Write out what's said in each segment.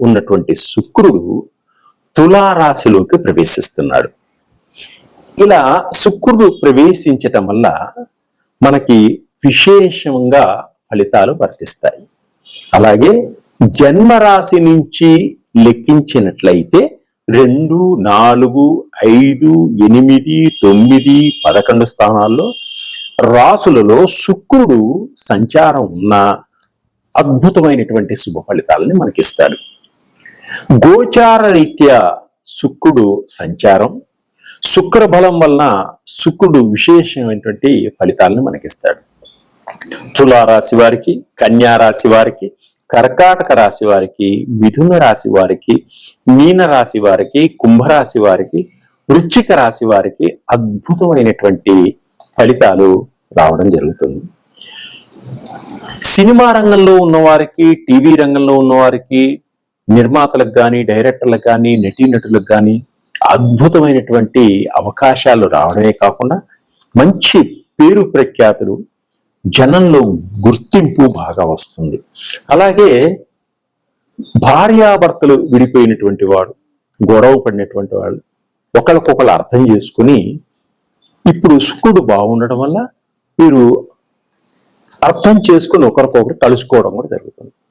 ఉన్నటువంటి శుక్రుడు తులారాశిలోకి ప్రవేశిస్తున్నాడు. ఇలా శుక్రుడు ప్రవేశించటం వల్ల మనకి విశేషంగా ఫలితాలు వర్తిస్తాయి. అలాగే జన్మరాశి నుంచి లెక్కించినట్లయితే రెండు నాలుగు ఐదు ఎనిమిది తొమ్మిది పదకొండు స్థానాల్లో రాసులలో శుక్రుడు సంచారం ఉన్న అద్భుతమైనటువంటి శుభ ఫలితాలని మనకిస్తాడు. గోచార రీత్యా శుక్రుడు సంచారం. శుక్ర బలం వలన శుక్రుడు విశేషమైనటువంటి ఫలితాలను మనకిస్తాడు. తులారాశి వారికి కన్యా రాశి వారికి కర్కాటక రాశి వారికి మిథున రాశి వారికి మీన రాశి వారికి కుంభరాశి వారికి వృశ్చిక రాశి వారికి అద్భుతమైనటువంటి ఫలితాలు రావడం జరుగుతుంది. సినిమా రంగంలో ఉన్నవారికి టీవీ రంగంలో ఉన్నవారికి నిర్మాతలకు కానీ డైరెక్టర్లకు కానీ నటీనటులకు కానీ అద్భుతమైనటువంటి అవకాశాలు రావడమే కాకుండా మంచి పేరు ప్రఖ్యాతులు జనంలో గుర్తింపు బాగా వస్తుంది. అలాగే భార్యాభర్తలు విడిపోయినటువంటి వాడు గొడవ పడినటువంటి వాళ్ళు ఒకరికొకరు అర్థం చేసుకుని ఇప్పుడు శుక్రుడు బాగుండడం వల్ల వీరు అర్థం చేసుకుని ఒకరికొకరు కలుసుకోవడం కూడా జరుగుతుంది.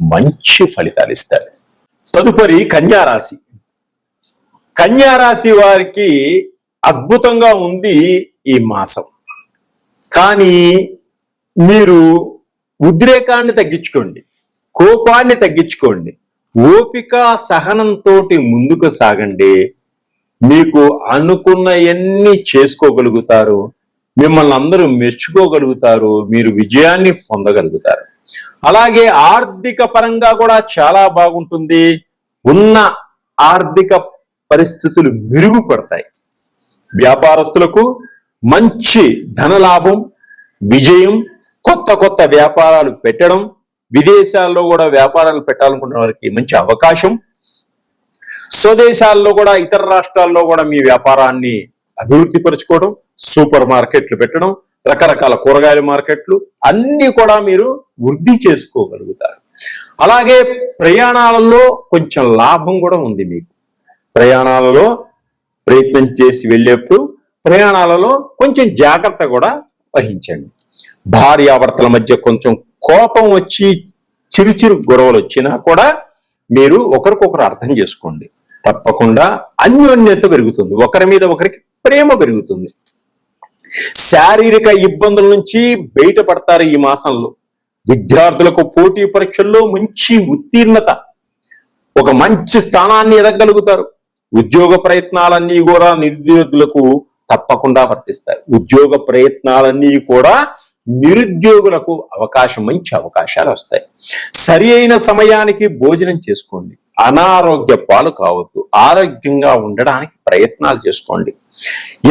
మంచి ఫలితాలు ఇస్తాడు. తదుపరి కన్యారాశి. కన్యారాశి వారికి అద్భుతంగా ఉంది ఈ మాసం. కానీ మీరు ఉద్రేకాన్ని తగ్గించుకోండి కోపాన్ని తగ్గించుకోండి ఓపిక సహనంతో ముందుకు సాగండి. మీకు అనుకున్నయన్ని చేసుకోగలుగుతారు మిమ్మల్ని అందరూ మెచ్చుకోగలుగుతారు మీరు విజయాన్ని పొందగలుగుతారు. అలాగే ఆర్థిక పరంగా కూడా చాలా బాగుంటుంది. ఉన్న ఆర్థిక పరిస్థితులు మెరుగుపడతాయి. వ్యాపారస్తులకు మంచి ధనలాభం విజయం కొత్త కొత్త వ్యాపారాలు పెట్టడం విదేశాల్లో కూడా వ్యాపారాలు పెట్టాలనుకున్న వారికి మంచి అవకాశం. స్వదేశాల్లో కూడా ఇతర రాష్ట్రాల్లో కూడా మీ వ్యాపారాన్ని అభివృద్ధి పరుచుకోవడం సూపర్ మార్కెట్లు పెట్టడం రకరకాల కూరగాయల మార్కెట్లు అన్నీ కూడా మీరు వృద్ధి చేసుకోగలుగుతారు. అలాగే ప్రయాణాలలో కొంచెం లాభం కూడా ఉంది మీకు. ప్రయాణాలలో ప్రయత్నం చేసి వెళ్ళేప్పుడు ప్రయాణాలలో కొంచెం జాగ్రత్త కూడా వహించండి. భార్యాభర్తల మధ్య కొంచెం కోపం వచ్చి చిరుచిరు గొడవలు వచ్చినా కూడా మీరు ఒకరికొకరు అర్థం చేసుకోండి. తప్పకుండా అన్యోన్యత పెరుగుతుంది. ఒకరి మీద ఒకరికి ప్రేమ పెరుగుతుంది. శారీరక ఇబ్బందుల నుంచి బయటపడతారు ఈ మాసంలో. విద్యార్థులకు పోటీ పరీక్షల్లో మంచి ఉత్తీర్ణత. ఒక మంచి స్థానాన్ని ఎదగలుగుతారు ఉద్యోగ ప్రయత్నాలన్నీ కూడా నిరుద్యోగులకు తప్పకుండా వర్తిస్తాయి. ఉద్యోగ ప్రయత్నాలన్నీ కూడా నిరుద్యోగులకు అవకాశం మంచి అవకాశాలు వస్తాయి. సరి అయిన సమయానికి భోజనం చేసుకోండి. అనారోగ్య పాలు కావద్దు. ఆరోగ్యంగా ఉండడానికి ప్రయత్నాలు చేసుకోండి.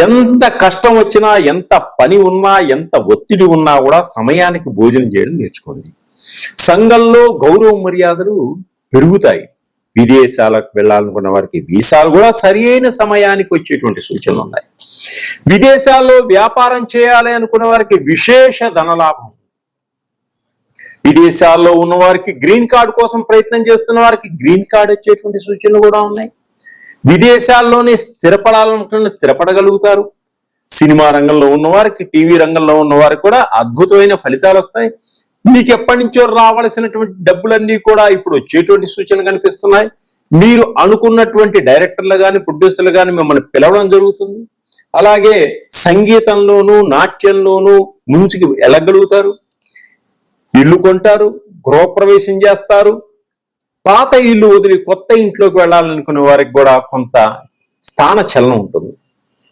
ఎంత కష్టం వచ్చినా ఎంత పని ఉన్నా ఎంత ఒత్తిడి ఉన్నా కూడా సమయానికి భోజనం చేయడం నేర్చుకోండి. సంఘంలో గౌరవ మర్యాదలు పెరుగుతాయి. విదేశాలకు వెళ్ళాలనుకున్న వారికి వీసాలు కూడా సరి అయిన సమయానికి వచ్చేటువంటి సూచనలు ఉన్నాయి. విదేశాల్లో వ్యాపారం చేయాలి అనుకున్న వారికి విశేష ధనలాభం. విదేశాల్లో ఉన్న వారికి గ్రీన్ కార్డు కోసం ప్రయత్నం చేస్తున్న వారికి గ్రీన్ కార్డు వచ్చేటువంటి సూచనలు కూడా ఉన్నాయి. విదేశాల్లోనే స్థిరపడాలనుకున్న స్థిరపడగలుగుతారు. సినిమా రంగంలో ఉన్నవారికి టీవీ రంగంలో ఉన్నవారికి కూడా అద్భుతమైన ఫలితాలు వస్తాయి. మీకు ఎప్పటి నుంచో రావాల్సినటువంటి డబ్బులన్నీ కూడా ఇప్పుడు వచ్చేటువంటి సూచనలు కనిపిస్తున్నాయి. మీరు అనుకున్నటువంటి డైరెక్టర్లు కానీ ప్రొడ్యూసర్లు కానీ మిమ్మల్ని పిలవడం జరుగుతుంది. అలాగే సంగీతంలోనూ నాట్యంలోనూ ముంచుకు వెళ్ళగలుగుతారు. ఇల్లు కొంటారు గృహప్రవేశం చేస్తారు. పాత ఇల్లు వదిలి కొత్త ఇంట్లోకి వెళ్ళాలనుకునే వారికి కూడా కొంత స్థాన చలనం ఉంటుంది.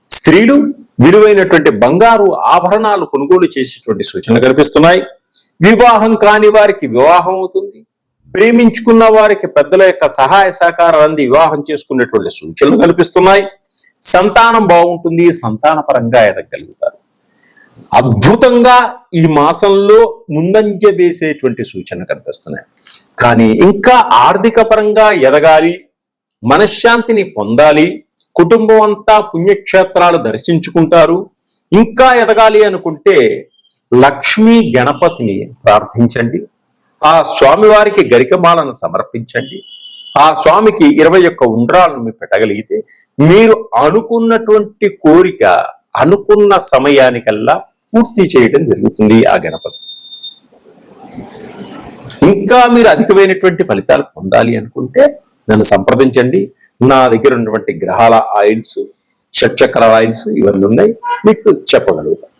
స్త్రీలు విలువైనటువంటి బంగారు ఆభరణాలు కొనుగోలు చేసేటువంటి సూచనలు కనిపిస్తున్నాయి. వివాహం కాని వారికి వివాహం అవుతుంది. ప్రేమించుకున్న వారికి పెద్దల యొక్క సహాయ సహకారం అంది వివాహం చేసుకునేటువంటి సూచనలు కనిపిస్తున్నాయి. సంతానం బాగుంటుంది సంతానపరంగా ఎదగలుగుతారు. అద్భుతంగా ఈ మాసంలో ముందంజ వేసేటువంటి సూచన కనిపిస్తున్నాయి. కానీ ఇంకా ఆర్థిక పరంగా ఎదగాలి మనశ్శాంతిని పొందాలి కుటుంబం అంతా పుణ్యక్షేత్రాలు దర్శించుకుంటారు ఇంకా ఎదగాలి అనుకుంటే లక్ష్మీ గణపతిని ప్రార్థించండి ఆ స్వామివారికి గరికమాలను సమర్పించండి ఆ స్వామికి ఇరవై ఒక్క ఉండ్రాలను మీరు పెట్టగలిగితే మీరు అనుకున్నటువంటి కోరిక అనుకున్న సమయానికల్లా పూర్తి చేయడం జరుగుతుంది ఆ గణపతి. ఇంకా మీరు అధికమైనటువంటి ఫలితాలు పొందాలి అనుకుంటే నన్ను సంప్రదించండి. నా దగ్గర ఉన్నటువంటి గ్రహాల ఆయిల్స్ షట్చక్రాల ఆయిల్స్ ఇవన్నీ ఉన్నాయి. మీకు చెప్పగలుగుతాను.